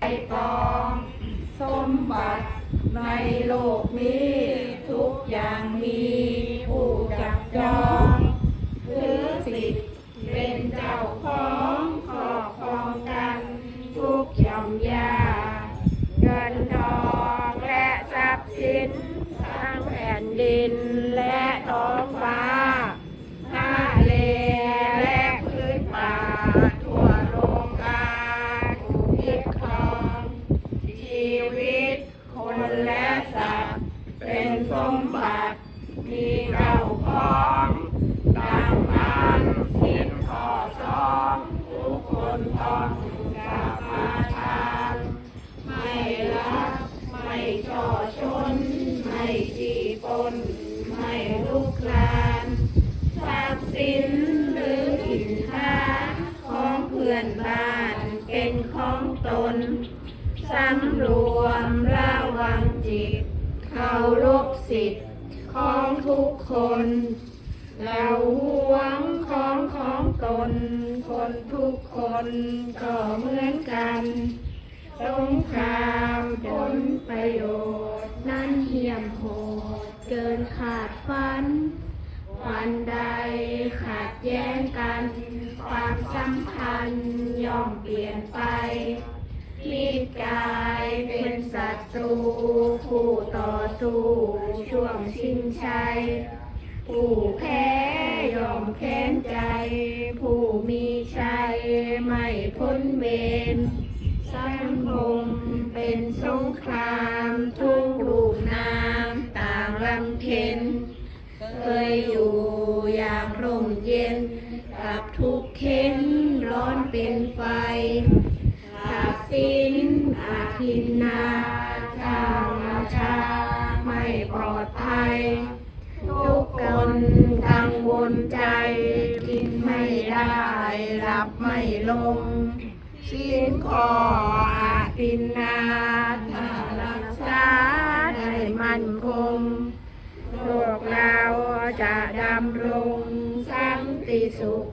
ไอปองสมบัติในโลกนี้ ทุกอย่างมีผู้จับจอง ตนสำรวมระวังจิตเคารพสิทธิ์ของทุกคนเราหวงของของตน คนทุกคนก็เหมือนกันสงครามผลประโยชน์นั้นเหี่ยมโหดเกินขาดฝันวันใดขัดแย้งกัน ความสัมพันธ์ย่อมเปลี่ยนไป มิตรกายเป็นศัตรูผู้ต่อสู้ช่วงชิงชัย ผู้แพ้ยอมแค้นใจ ผู้มีชัยไม่พ้นเวร สินอาทินนาทางราชา ไม่ปลอดภัย ทุกคนกังวลใจ กินไม่ได้รับไม่ลง สิ้นคออาทินนาถ้ารักษาได้มั่นคงพวกเราจะดำรงสันติสุข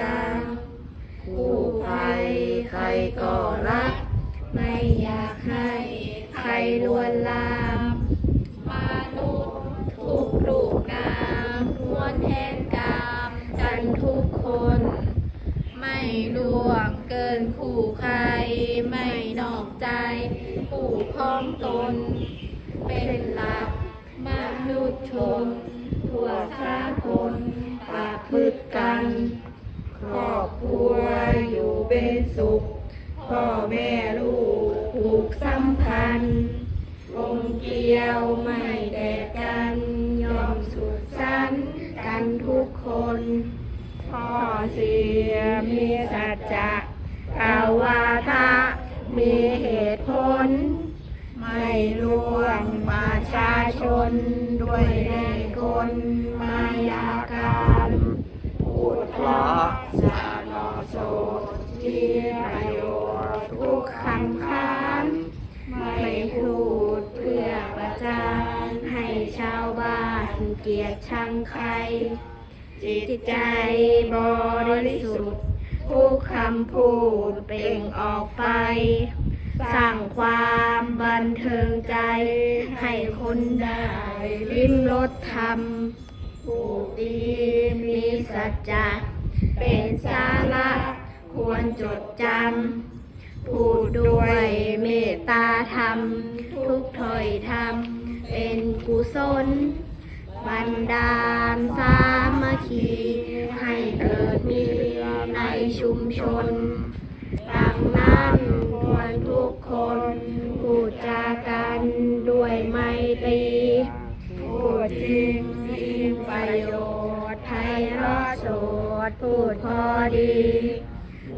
การผู้ภัยใครก็รัก ไม่อยากให้ใครลวนลามมนุษย์ทุกรูปนามล้วนแทนกามกันทุกคน ไม่ล่วงเกินคู่ใคร ไม่นอกใจผู้พ้องตน เป็นหลักมนุษย์ชนทั่วสากลปากพืชกัน ครอบครัวอยู่เป็นสุข พ่อแม่ลูกผูกสัมพันธ์กลมเกลียวไม่แดกกันยอมสุขสันต์กันทุกคนพ่อเสียมีสัจจะกาวาทะมีเหตุผล ไม่ลวงประชาชน ด้วยเล่ห์กลมายาการ พูดเพราะสาดอโสดที่ประโยชน์ทุกคำค้านไม่พูดเพื่อประจานให้ชาวบ้านเกลียดชังใคร จิตใจบริสุทธิ์ผู้คำพูดเปล่งออกไป สร้างความบันเทิงใจ ให้คนได้ลิ้มรสธรรม ผู้ดีมีสัจจะเป็นสาระควรจดจำพูดด้วยเมตตาธรรม ทุกถ้อยธรรม เป็นกุศล บันดาลสามัคคี ให้เกิดมีในชุมชนดังนั้นควรทุกคนพูดจากันด้วยไมตรี ดพูดพอดี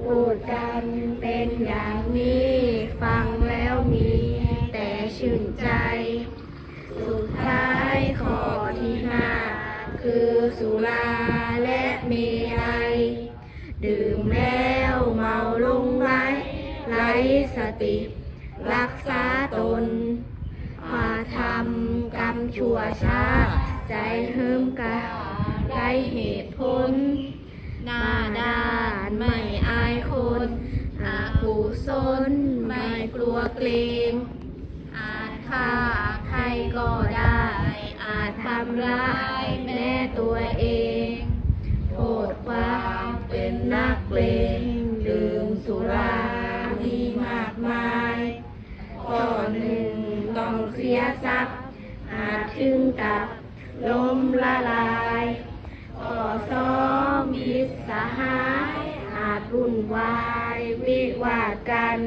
พูดกันเป็นอย่างนี้ ฟังแล้วมี แต่ชื่นใจ สุดท้ายข้อที่ห้าคือสุราและเมรัยดื่มแล้วเมาลงไหลไร้สติ รักษาตนมาทำกรรมชั่วช้า ใจเฮิมกะไรเหตุผล หน้าด้านไม่อายคนอากุศลไม่กลัวเกรงอาจฆ่าใครก็ได้ อาจทำร้ายแม่ตัวเอง โทษความเป็นนักเลงดื่มสุรามีมากมายข้อหนึ่งต้องเสียทรัพย์อาจถึงกับล้มละลาย อสอมิตรสหาย อาจวุ่นวายวิวาดกัน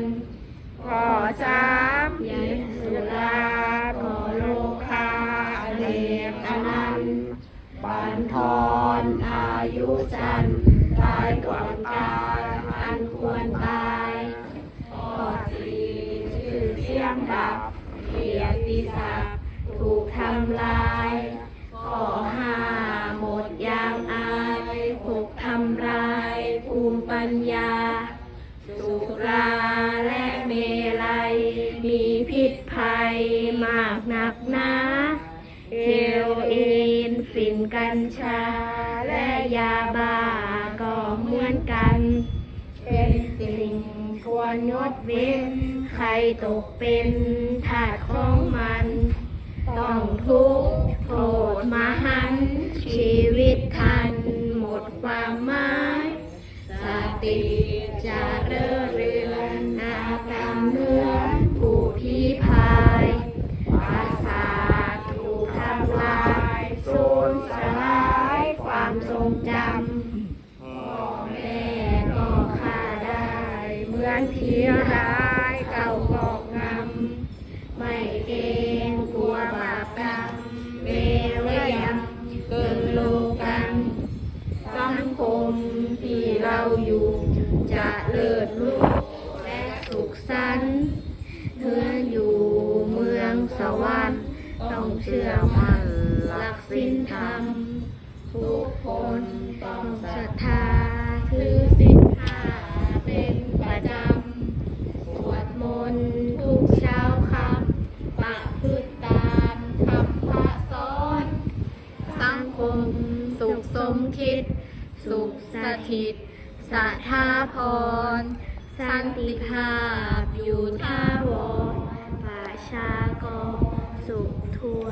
ข้อสามยิสุรา นักนาเฮโรอีนฝิ่นกัญชา และยาบ้าก็เหมือนกัน เป็นสิ่งควรงดเว้น ใครตกเป็นทาสของมัน ต้องทุกข์โทษมาหัน ชีวิตทันหมดความหมาย สติจะเรื่ เลิศรุ่งและสุขสันต์เพื่อนอยู่เมืองสวรรค์ต้องเชื่อมั่นหลักศีลธรรม ทุกคนต้องศรัทธาถือศีลห้าเป็นประจำ สวดมนต์ทุกเช้าคำประพฤติตามคำพระสอน สังคมสุขสมคิด สุขสถิต สัทธาพร สันติภาพอยู่ท่าวรประชากรสุขทั่ว